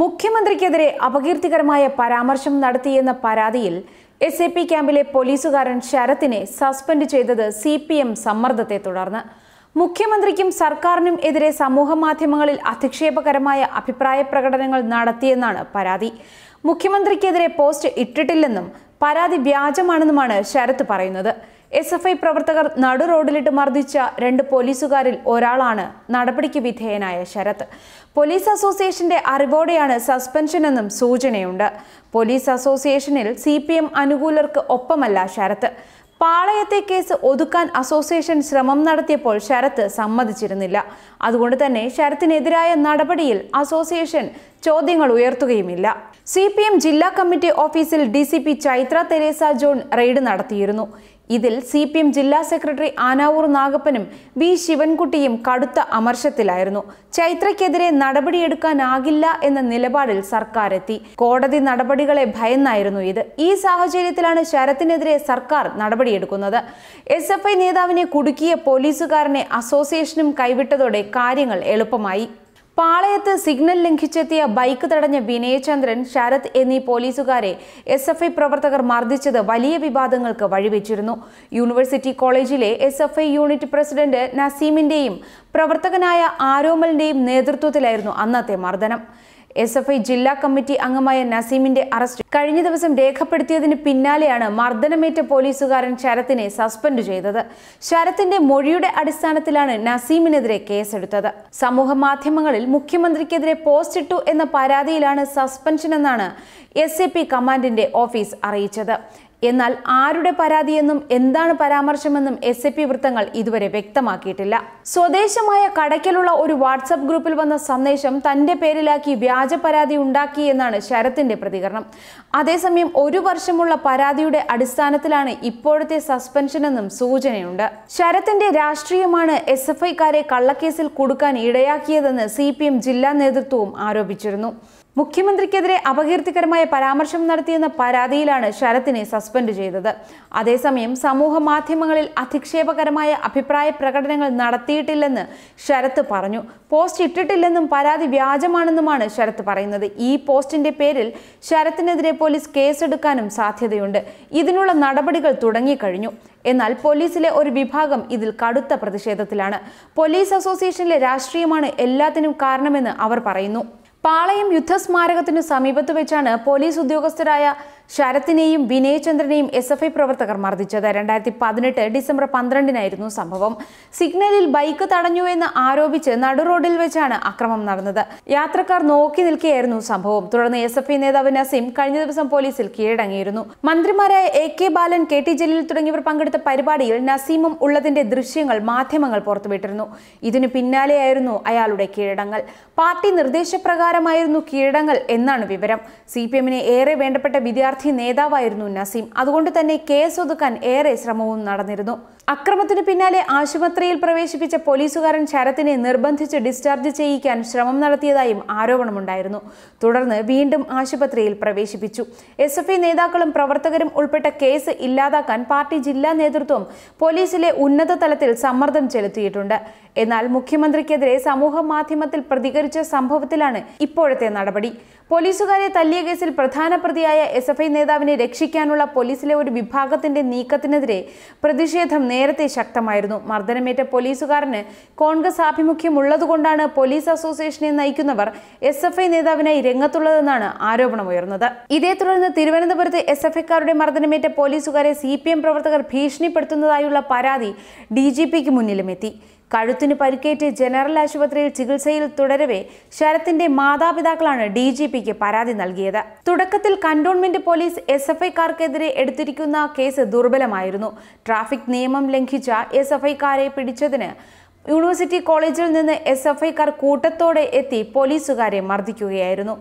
മുഖ്യമന്ത്രിക്കെതിരെ അപകീർത്തികരമായ പരാമർശം നടത്തിയെന്ന പരാതിയിൽ എസ് എ പി ക്യാമ്പിലെ പോലീസുകാരൻ ശരത്തിനെ സസ്പെൻഡ് ചെയ്തത് സി പി എം സമ്മർദ്ദത്തെ തുടർന്ന്. മുഖ്യമന്ത്രിക്കും സർക്കാരിനും എതിരെ സമൂഹ മാധ്യമങ്ങളിൽ അധിക്ഷേപകരമായ അഭിപ്രായ പ്രകടനങ്ങൾ നടത്തിയെന്നാണ് പരാതി. മുഖ്യമന്ത്രിക്കെതിരെ പോസ്റ്റ് ഇട്ടിട്ടില്ലെന്നും പരാതി വ്യാജമാണെന്നുമാണ് ശരത്ത് പറയുന്നത്. എസ് എഫ് ഐ പ്രവർത്തകർ നടു റോഡിലിട്ട് മർദ്ദിച്ച രണ്ട് പോലീസുകാരിൽ ഒരാളാണ് നടപടിക്ക് വിധേയനായ ശരത്. പോലീസ് അസോസിയേഷന്റെ അറിവോടെയാണ് സസ്പെൻഷൻ എന്നും സൂചനയുണ്ട്. പോലീസ് അസോസിയേഷനിൽ സി പി എം അനുകൂലർക്ക് ഒപ്പമല്ല ശരത്. പാളയത്തെ കേസ് ഒതുക്കാൻ അസോസിയേഷൻ ശ്രമം നടത്തിയപ്പോൾ ശരത്ത് സമ്മതിച്ചിരുന്നില്ല. അതുകൊണ്ട് തന്നെ ശരത്തിനെതിരായ നടപടിയിൽ അസോസിയേഷൻ ചോദ്യങ്ങൾ ഉയർത്തുകയുമില്ല. സി പി എം ജില്ലാ കമ്മിറ്റി ഓഫീസിൽ D C P Chaithra Theresa John raid നടത്തിയിരുന്നു. ഇതിൽ സി പി എം ജില്ലാ സെക്രട്ടറി ആനാവൂർ നാഗപ്പനും വി ശിവൻകുട്ടിയും കടുത്ത അമർഷത്തിലായിരുന്നു. ചൈത്രയ്ക്കെതിരെ നടപടിയെടുക്കാനാകില്ല എന്ന നിലപാടിൽ സർക്കാർ എത്തി കോടതി നടപടികളെ ഭയന്നായിരുന്നു ഇത്. ഈ സാഹചര്യത്തിലാണ് ശരത്തിനെതിരെ സർക്കാർ നടപടിയെടുക്കുന്നത്. എസ് എഫ് ഐ നേതാവിനെ കുടുക്കിയ പോലീസുകാരനെ അസോസിയേഷനും കൈവിട്ടതോടെ കാര്യങ്ങൾ എളുപ്പമായി. പാളയത്ത് സിഗ്നൽ ലംഘിച്ചെത്തിയ ബൈക്ക് തടഞ്ഞ വിനയചന്ദ്രൻ ശരത് എന്നീ പോലീസുകാരെ എസ് എഫ് ഐ പ്രവർത്തകർ മർദ്ദിച്ചത് വലിയ വിവാദങ്ങൾക്ക് വഴിവെച്ചിരുന്നു. യൂണിവേഴ്സിറ്റി കോളേജിലെ S F I unit president നസീമിന്റെയും പ്രവർത്തകനായ ആരോമലിന്റെയും നേതൃത്വത്തിലായിരുന്നു അന്നത്തെ മർദ്ദനം. എസ് എഫ് ഐ ജില്ലാ കമ്മിറ്റി അംഗമായ നസീമിന്റെ അറസ്റ്റ് കഴിഞ്ഞ ദിവസം രേഖപ്പെടുത്തിയതിന് പിന്നാലെയാണ് മർദ്ദനമേറ്റ പോലീസുകാരൻ ശരത്തിനെ സസ്പെൻഡ് ചെയ്തത്. ശരത്തിന്റെ മൊഴിയുടെ അടിസ്ഥാനത്തിലാണ് നസീമിനെതിരെ കേസെടുത്തത്. സമൂഹ മാധ്യമങ്ങളിൽ മുഖ്യമന്ത്രിക്കെതിരെ പോസ്റ്റ് ഇട്ടു എന്ന പരാതിയിലാണ് സസ്പെൻഷൻ എന്നാണ് എസ് എ പി കമാൻഡിന്റെ ഓഫീസ് അറിയിച്ചത്. എന്നാൽ ആരുടെ പരാതിയെന്നും എന്താണ് പരാമർശമെന്നും എസ് എ പി വൃത്തങ്ങൾ ഇതുവരെ വ്യക്തമാക്കിയിട്ടില്ല. സ്വദേശമായ കടയ്ക്കലുള്ള ഒരു വാട്സപ്പ് ഗ്രൂപ്പിൽ വന്ന സന്ദേശം തന്റെ പേരിലാക്കി വ്യാജ പരാതി ഉണ്ടാക്കി എന്നാണ് ശരത്തിന്റെ പ്രതികരണം. അതേസമയം ഒരു വർഷമുള്ള പരാതിയുടെ അടിസ്ഥാനത്തിലാണ് ഇപ്പോഴത്തെ സസ്പെൻഷൻ എന്നും സൂചനയുണ്ട്. ശരത്തിന്റെ രാഷ്ട്രീയമാണ് എസ് എഫ് ഐക്കാരെ കള്ളക്കേസിൽ കൊടുക്കാൻ ഇടയാക്കിയതെന്ന് സി ജില്ലാ നേതൃത്വവും ആരോപിച്ചിരുന്നു. മുഖ്യമന്ത്രിക്കെതിരെ അപകീർത്തികരമായ പരാമർശം നടത്തിയെന്ന പരാതിയിലാണ് ശരത്തിനെ സസ്പെൻഡ് ചെയ്തത്. അതേസമയം സമൂഹ മാധ്യമങ്ങളിൽ അധിക്ഷേപകരമായ അഭിപ്രായ പ്രകടനങ്ങൾ നടത്തിയിട്ടില്ലെന്ന് ശരത്ത് പറഞ്ഞു. പോസ്റ്റ് ഇട്ടിട്ടില്ലെന്നും പരാതി വ്യാജമാണെന്നുമാണ് ശരത്ത് പറയുന്നത്. ഈ പോസ്റ്റിന്റെ പേരിൽ ശരത്തിനെതിരെ പോലീസ് കേസെടുക്കാനും സാധ്യതയുണ്ട്. ഇതിനുള്ള നടപടികൾ തുടങ്ങിക്കഴിഞ്ഞു. എന്നാൽ പോലീസിലെ ഒരു വിഭാഗം ഇതിൽ കടുത്ത പ്രതിഷേധത്തിലാണ്. പോലീസ് അസോസിയേഷനിലെ രാഷ്ട്രീയമാണ് എല്ലാത്തിനും കാരണമെന്ന് അവർ പറയുന്നു. പാളയം യുദ്ധസ്മാരകത്തിനു സമീപത്ത് വെച്ചാണ് പോലീസ് ഉദ്യോഗസ്ഥരായ ശരത്തിനെയും വിനയചന്ദ്രനെയും എസ് എഫ് ഐ പ്രവർത്തകർ മർദ്ദിച്ചത്. രണ്ടായിരത്തി പതിനെട്ട് ഡിസംബർ പന്ത്രണ്ടിനായിരുന്നു സംഭവം. സിഗ്നലിൽ ബൈക്ക് തടഞ്ഞു എന്ന് ആരോപിച്ച് നടുറോഡിൽ വെച്ചാണ് അക്രമം നടന്നത്. യാത്രക്കാർ നോക്കി നിൽക്കുകയായിരുന്നു സംഭവം. തുടർന്ന് എസ് എഫ് ഐ നേതാവ് നസീം കഴിഞ്ഞ ദിവസം പോലീസിൽ കീഴടങ്ങിയിരുന്നു. മന്ത്രിമാരായ A K Balan K T Jaleel തുടങ്ങിയവർ പങ്കെടുത്ത പരിപാടിയിൽ നസീമും ഉള്ളതിന്റെ ദൃശ്യങ്ങൾ മാധ്യമങ്ങൾ പുറത്തുവിട്ടിരുന്നു. ഇതിനു പിന്നാലെയായിരുന്നു അയാളുടെ കീഴടങ്ങൽ. പാർട്ടി നിർദ്ദേശപ്രകാരമായിരുന്നു കീഴടങ്ങൽ എന്നാണ് വിവരം. സി ഏറെ വേണ്ടപ്പെട്ട വിദ്യാർത്ഥി നേതാവായിരുന്നു നസീം. അതുകൊണ്ട് തന്നെ കേസ് ഒതുക്കാൻ ഏറെ ശ്രമവും നടന്നിരുന്നു. അക്രമത്തിന് പിന്നാലെ ആശുപത്രിയിൽ പ്രവേശിപ്പിച്ച പോലീസുകാരൻ ശരത്തിനെ നിർബന്ധിച്ച് ഡിസ്ചാർജ് ചെയ്യിക്കാൻ ശ്രമം നടത്തിയതായും ആരോപണമുണ്ടായിരുന്നു. തുടർന്ന് വീണ്ടും ആശുപത്രിയിൽ പ്രവേശിപ്പിച്ചു. എസ് എഫ് ഐ നേതാക്കളും പ്രവർത്തകരും ഉൾപ്പെട്ട കേസ് ഇല്ലാതാക്കാൻ പാർട്ടി ജില്ലാ നേതൃത്വം പോലീസിലെ ഉന്നത തലത്തിൽ സമ്മർദ്ദം ചെലുത്തിയിട്ടുണ്ട്. എന്നാൽ മുഖ്യമന്ത്രിക്കെതിരെ സമൂഹ മാധ്യമത്തിൽ പ്രതികരിച്ച സംഭവത്തിലാണ് ഇപ്പോഴത്തെ നടപടി. പോലീസുകാരെ തല്ലിയ കേസിൽ പ്രധാന പ്രതിയായ എസ് നേതാവിനെ രക്ഷിക്കാനുള്ള പോലീസിലെ ഒരു വിഭാഗത്തിന്റെ നീക്കത്തിനെതിരെ പ്രതിഷേധം നേരത്തെ ശക്തമായിരുന്നു. മർദ്ദനമേറ്റ പോലീസുകാരന് കോൺഗ്രസ് ആഭിമുഖ്യമുള്ളതുകൊണ്ടാണ് പോലീസ് അസോസിയേഷനെ നയിക്കുന്നവർ എസ് എഫ് ഐ നേതാവിനായി രംഗത്തുള്ളതെന്നാണ് ആരോപണമുയർന്നത്. ഇതേ തുടർന്ന് തിരുവനന്തപുരത്ത് എസ് എഫ് ഐക്കാരുടെ മർദ്ദനമേറ്റ പോലീസുകാരെ സി പി എം പ്രവർത്തകർ ഭീഷണിപ്പെടുത്തുന്നതായുള്ള പരാതി ഡി ജി പിക്ക് മുന്നിലും എത്തി കഴുത്തിന് പരിക്കേറ്റ് ജനറൽ ആശുപത്രിയിൽ ചികിത്സയിൽ തുടരവേ ശരത്തിന്റെ മാതാപിതാക്കളാണ് ഡി ജി പിക്ക് പരാതി നൽകിയത്. തുടക്കത്തിൽ കന്റോൺമെന്റ് പോലീസ് എസ് എഫ് ഐക്കാർക്കെതിരെ എടുത്തിരിക്കുന്ന കേസ് ദുർബലമായിരുന്നു. ട്രാഫിക് നിയമം ലംഘിച്ച എസ് എഫ് ഐക്കാരെ പിടിച്ചതിന് യൂണിവേഴ്സിറ്റി കോളേജിൽ നിന്ന് എസ് എഫ് ഐക്കാർ കൂട്ടത്തോടെ എത്തി പോലീസുകാരെ മർദ്ദിക്കുകയായിരുന്നു.